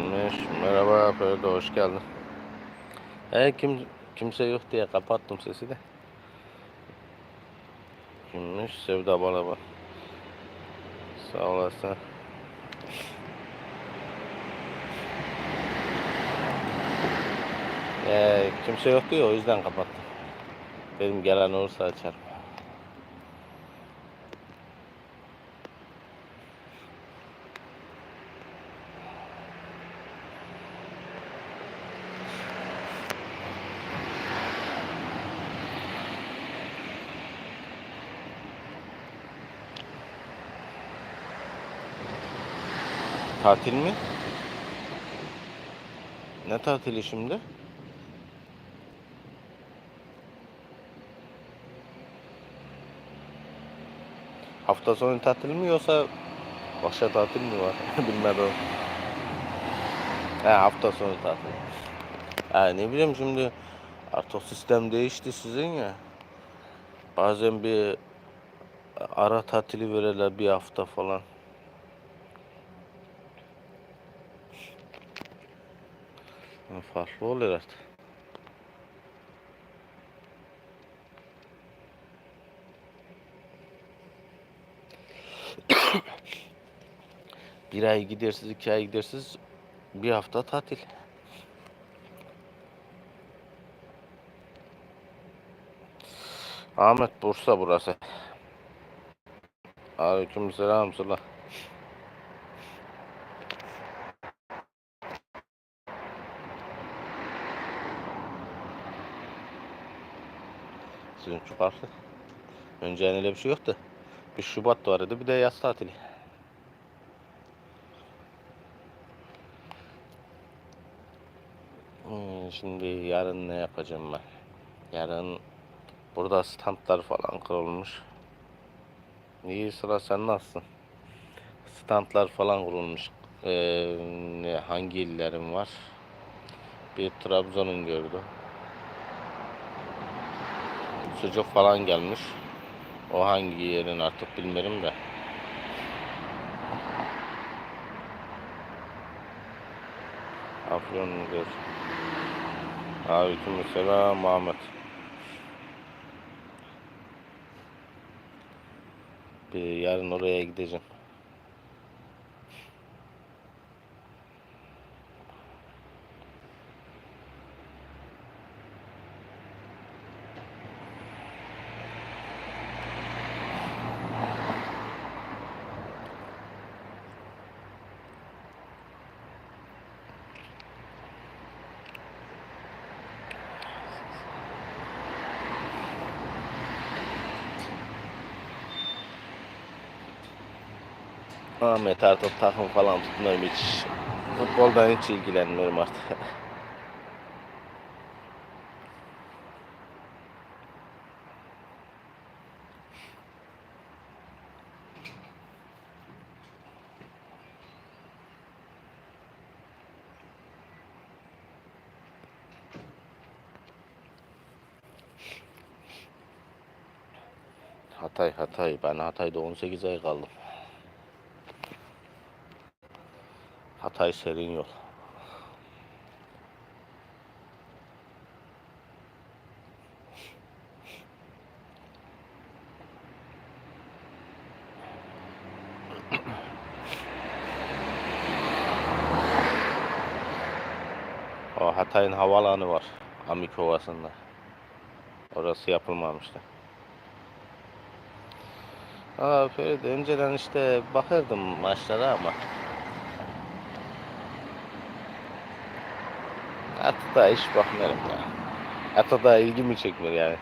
Gelmiş. Merhaba Feride hoş geldin. He kim kimse yok diye kapattım sesi de. Kimmiş? Sevda Balaba. Sağ olasın. Ee, kimse yok diyor o yüzden kapattım. Dedim gelen olursa açarım. Tatil mi? Ne tatili şimdi? Hafta sonu tatil mi yoksa başka tatil mi var? Bilmedim. He hafta sonu tatil. Ha ne bileyim şimdi artık sistem değişti sizin ya. Bazen bir ara tatili verirler bir hafta falan. Ha, Farklı oluyor artık. Bir ay gidersiz, iki ay gidersiz, bir hafta tatil. Ahmet Bursa burası. Aleykümselam selam. Sizin çok farklı. Önce öyle bir şey yoktu. Bir Şubat vardı bir de yaz tatili. Hmm, Şimdi yarın ne yapacağım ben? Yarın burada standlar falan kurulmuş. İyi sıra sen nasılsın? Standlar falan kurulmuş. Ee, hangi illerin var? Bir Trabzon'un gördüm. Sucuk falan gelmiş. O hangi yerin artık bilmiyorum da. Afyon gör. Aleykümselam Muhammed. Bir yarın oraya gideceğim. Ahmet artık takım falan tutmuyorum hiç. Futboldan hiç ilgilenmiyorum artık. Hatay Hatay. Ben Hatay'da 18 ay kaldım. Hatay serin yol. O Hatay'ın havaalanı var. Amik Ovası'nda. Orası yapılmamıştı. Aa Feride önceden işte bakırdım maçlara ama Artık da hiç bakmıyorum ya. Artık da ilgimi çekmiyor yani.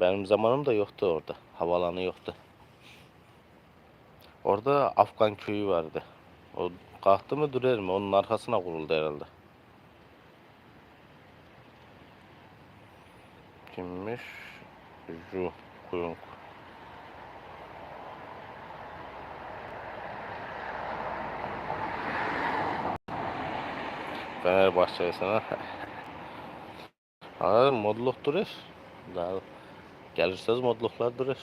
Benim zamanım da yoktu orada. Havalanı yoktu. Orada Afgan köyü vardı. O kalktı mı durar mı? Onun arkasına kuruldu herhalde. Kimmiş? Ju Kuyunk. Fenerbahçe'ye sana. Anladın mı? Modluk durur. Daha gelirseniz modluklar durur.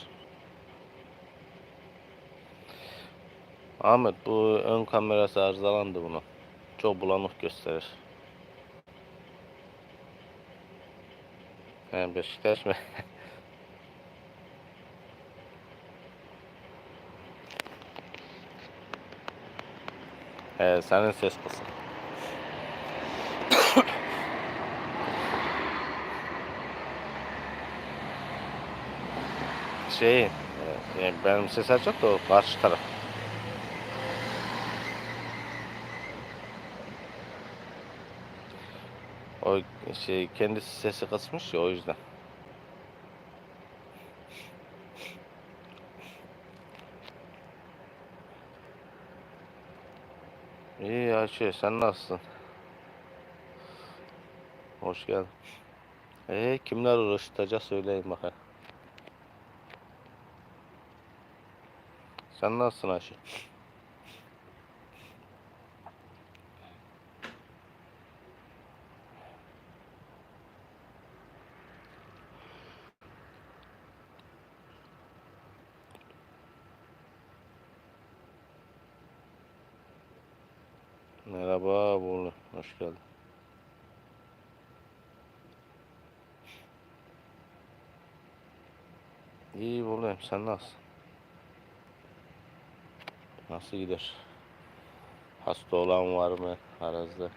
Ahmet bu ön kamerası arızalandı bunu. Çok bulanık gösterir. Yani Beşiktaş mı? ee, senin ses kısmı. Şey, e, e, benim ses açık da karşı taraf. O şey kendisi sesi kısmış ya o yüzden. İyi Ayşe sen nasılsın? Hoş geldin. Ee, kimler uğraştıracak söyleyin bakayım. Sen nasılsın Ayşe? Merhaba Burnu, hoş geldin. İyi buradayım, sen nasılsın? Nasıl gider? Hasta olan var mı aranızda?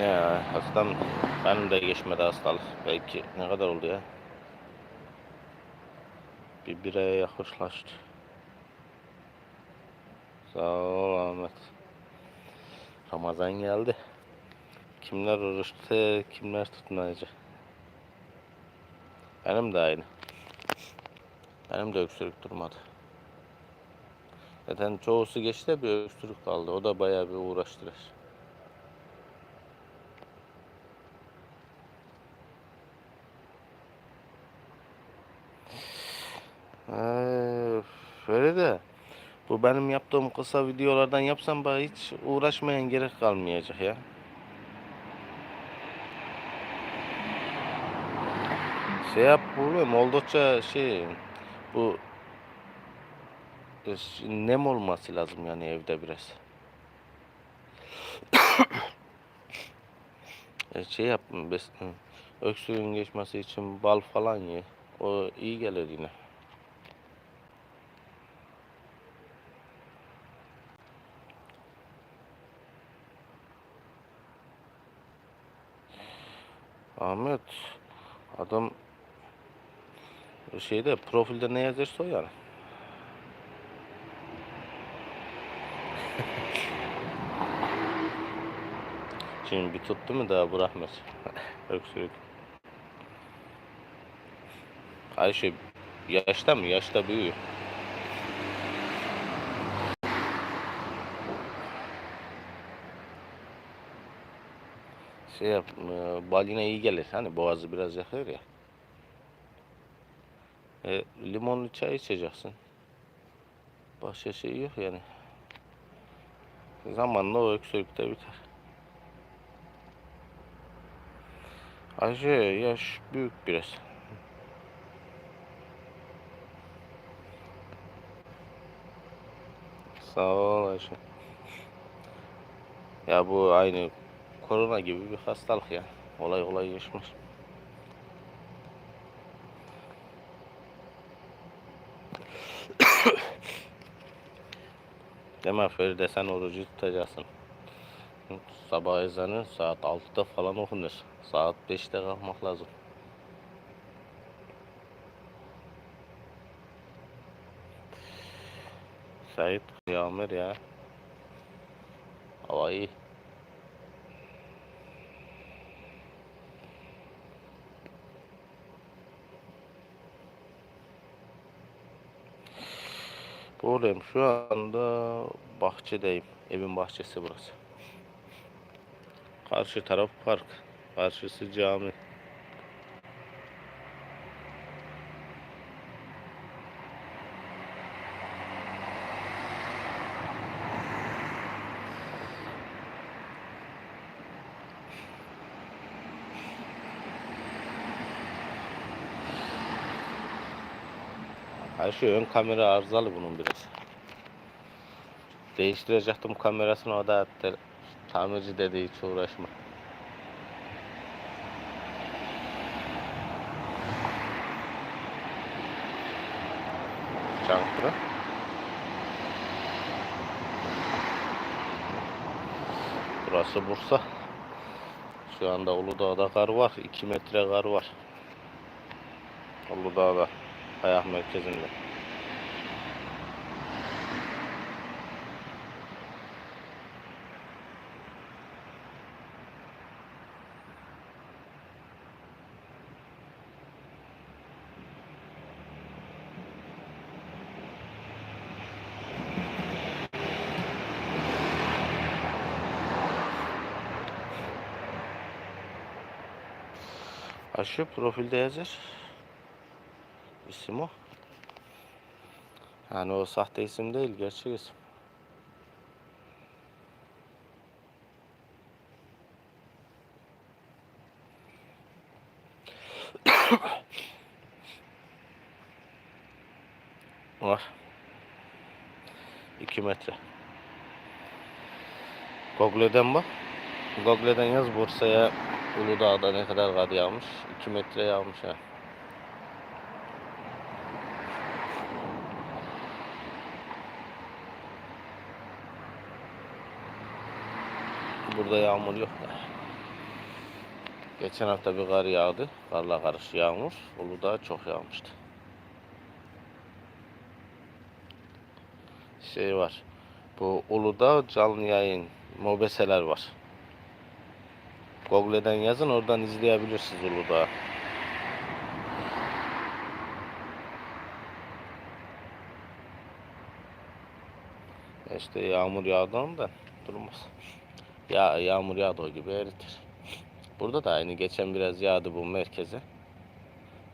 Ya hastam benim de geçmedi hastalık. Belki ne kadar oldu ya? Bir bir aya yaklaştı. Sağ ol Ahmet. Ramazan geldi. Kimler oruçta, kimler tutmayacak. Benim de aynı. Benim de öksürük durmadı. Zaten çoğusu geçti bir öksürük kaldı. O da bayağı bir uğraştırır. Ee, de bu benim yaptığım kısa videolardan yapsam bana hiç uğraşmayan gerek kalmayacak ya. Şey yap buldum oldukça şey bu e, nem olması lazım yani evde biraz. E, şey yap bes, öksürüğün geçmesi için bal falan ye. O iyi gelir yine. Ahmet adam şeyde profilde ne yazarsa o yani. Şimdi bir tuttu mu daha bırakmaz. Öksürük. Ayşe yaşta mı? Yaşta büyüyor. Şey yap, e, bal yine iyi gelir. Hani boğazı biraz yakıyor ya. E, limonlu çay içeceksin. Başka şey yok yani. Zamanla o öksürük de biter. Ayşe yaş büyük biraz. Sağ ol Ayşe. Ya bu aynı korona gibi bir hastalık ya. Olay olay geçmez. Deme Feride sen orucu tutacaksın. Sabah ezanı saat 6'da falan okunur. Saat 5'te kalkmak lazım. Sait yağmur ya. Hava iyi. Buradayım. Şu anda bahçedeyim. Evin bahçesi burası. Karşı taraf park. Karşısı cami. Şu ön kamera arızalı bunun biraz. Değiştirecektim kamerasını o da tamirci dedi hiç uğraşma. Çankırı. Burası Bursa. Şu anda Uludağ'da kar var. 2 metre kar var. Uludağ'da. Ayak merkezinde. Aşı profilde yazar. İsim o. Yani o sahte isim değil, gerçek isim. Var. 2 metre. Google'den bak. Google'den yaz Bursa'ya Uludağ'da ne kadar kar yağmış? 2 metre yağmış ha. Burada yağmur yok da. Geçen hafta bir kar yağdı. Karla karış yağmur. Uludağ çok yağmıştı. Şey var. Bu Uludağ canlı yayın mobeseler var. Google'den yazın oradan izleyebilirsiniz Uludağ'ı. İşte yağmur yağdığında durmaz. Ya yağmur yağdığı gibi eritir. Burada da aynı geçen biraz yağdı bu merkeze.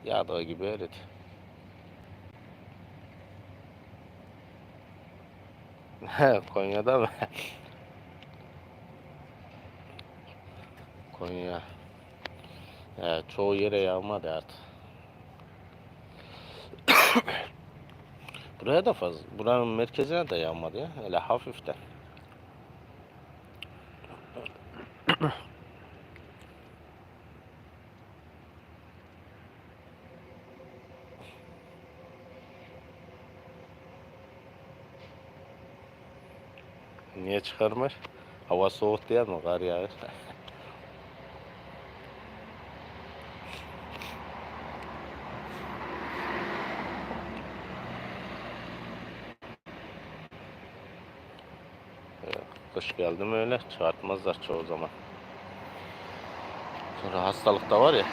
Yağdığı gibi eridi. Konya'da mı? Konya. Ya, çoğu yere yağmadı artık. Buraya da fazla. Buranın merkezine de yağmadı ya. Öyle hafiften. Niye çıkarmış? Hava soğuk diye mi kar yağıyor? Evet, Kış geldi mi öyle çıkartmazlar çoğu zaman. Sonra hastalık da var ya.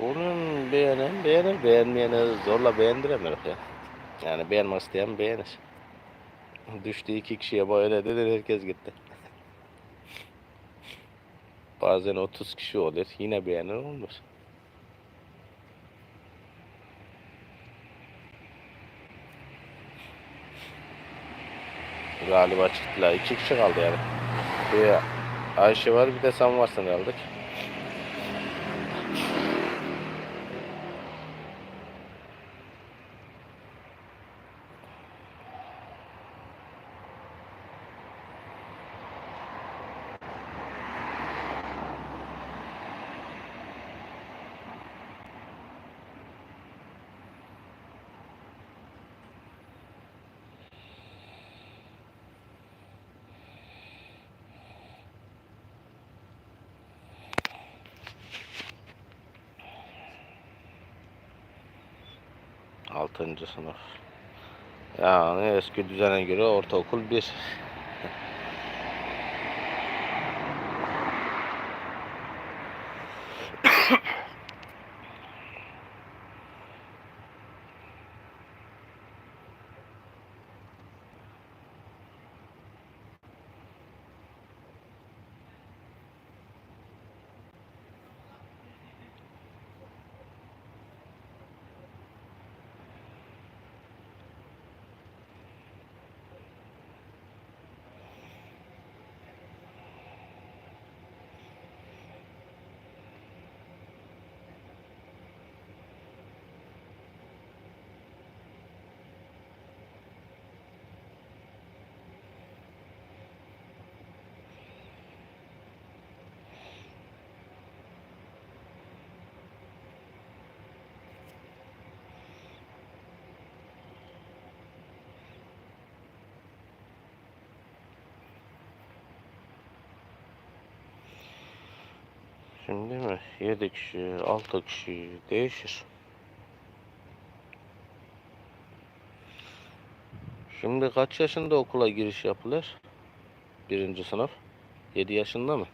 Bunun beğenen beğenir, beğenmeyeni zorla beğendiremiyor ya. Yani beğenmek isteyen beğenir. Düştü iki kişiye böyle dedi herkes gitti. Bazen 30 kişi olur yine beğenir olmaz. Galiba çıktılar. iki kişi kaldı yani. Bir Ayşe var bir de sen varsın kaldık. Altıncı sınıf. Yani eski düzene göre ortaokul bir. Şimdi mi? 7 kişi, 6 kişi değişir. Şimdi kaç yaşında okula giriş yapılır? Birinci sınıf. 7 yaşında mı?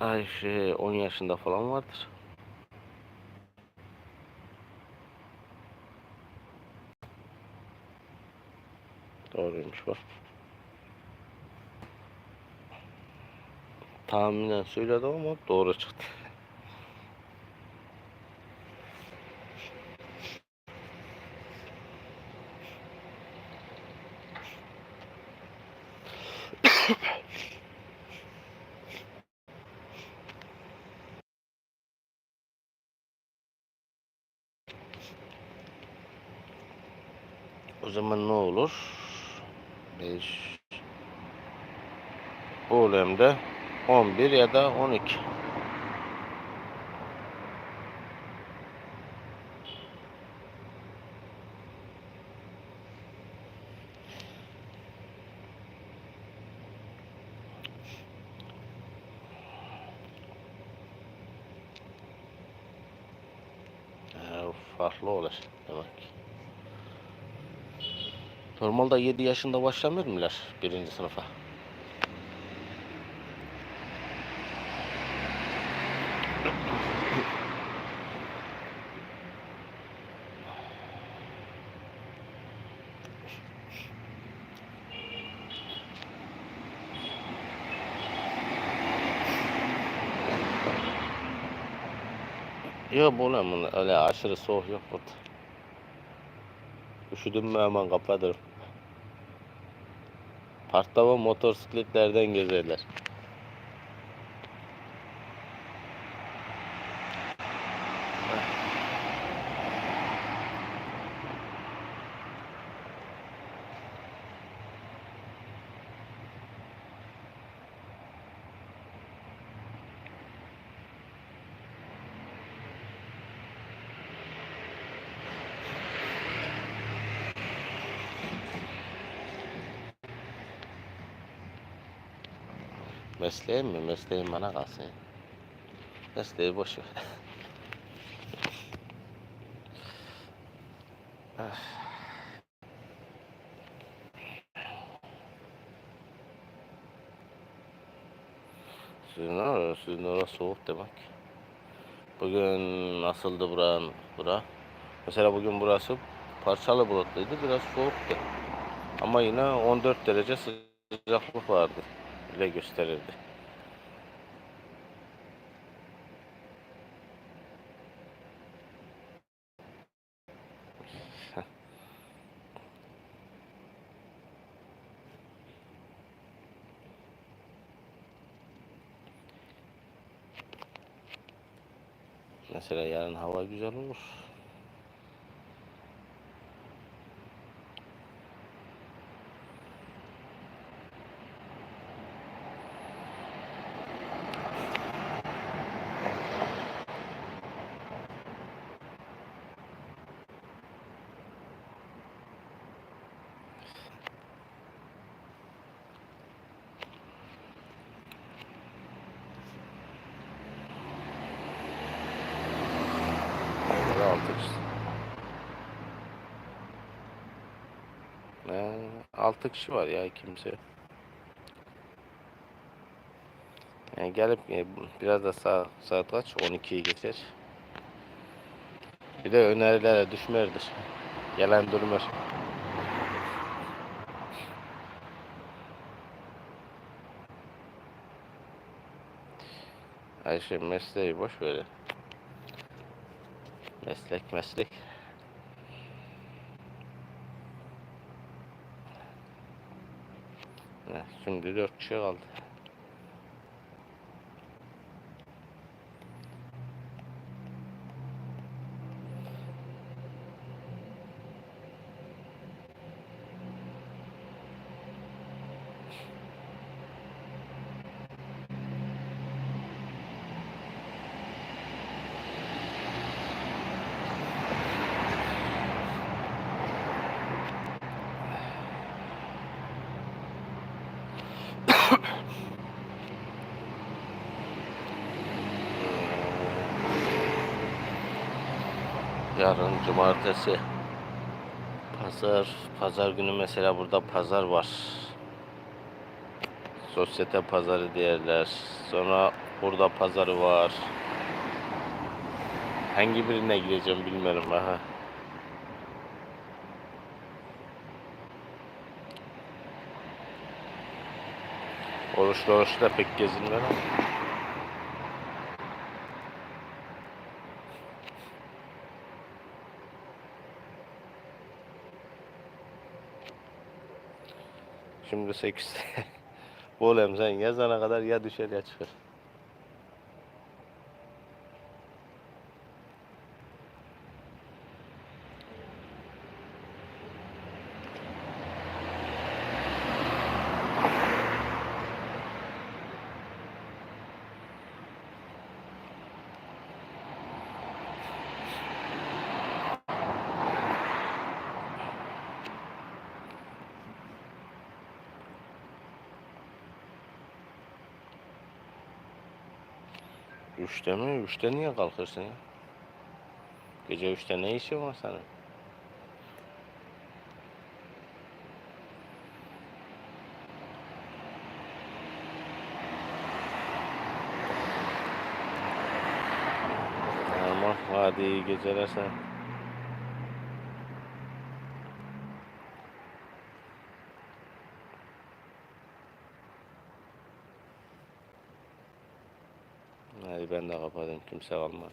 Ayşe 10 yaşında falan vardır. Doğruymuş bak. Tahminen söyledim ama doğru çıktı. O zaman ne olur? 5 Bu alemde 11 ya da 12. Ee, farklı olur demek ki. Normalde 7 yaşında başlamıyor mular birinci sınıfa? Yok bu ne öyle aşırı soğuk yok burada. Üşüdüm mü hemen kapatırım. Parkta motosikletlerden gezerler. Mesleğim mi? Mesleğim bana kalsın. Mesleği boş ver. Ah. Sizin orası, sizin orası soğuk demek. Bugün nasıldı buranın bura? Mesela bugün burası parçalı bulutluydu, biraz soğuktu. Ama yine 14 derece sıcaklık vardı. Bile gösterirdi. Mesela yarın hava güzel olur. Böyle altı kişi. Ee, altı kişi var ya kimse. Yani gelip e, biraz da sağ, saat kaç? 12'yi geçer. Bir de önerilere düşmerdir. Gelen durmaz. Ayşe mesleği boş ver. Meslek meslek. Şimdi dört kişi kaldı. Yarın cumartesi. Pazar, pazar günü mesela burada pazar var. Sosyete pazarı diyorlar. Sonra burada pazarı var. Hangi birine gideceğim bilmiyorum aha. Oruçlu oruçlu pek gezinmem Şimdi 8'te. Bol sen yazana kadar ya düşer ya çıkar. Üçte mi? Üçte niye kalkırsın ya? Gece üçte ne işin var senin? Tamam hadi iyi geceler sen. Kapatayım kimse kalmadı.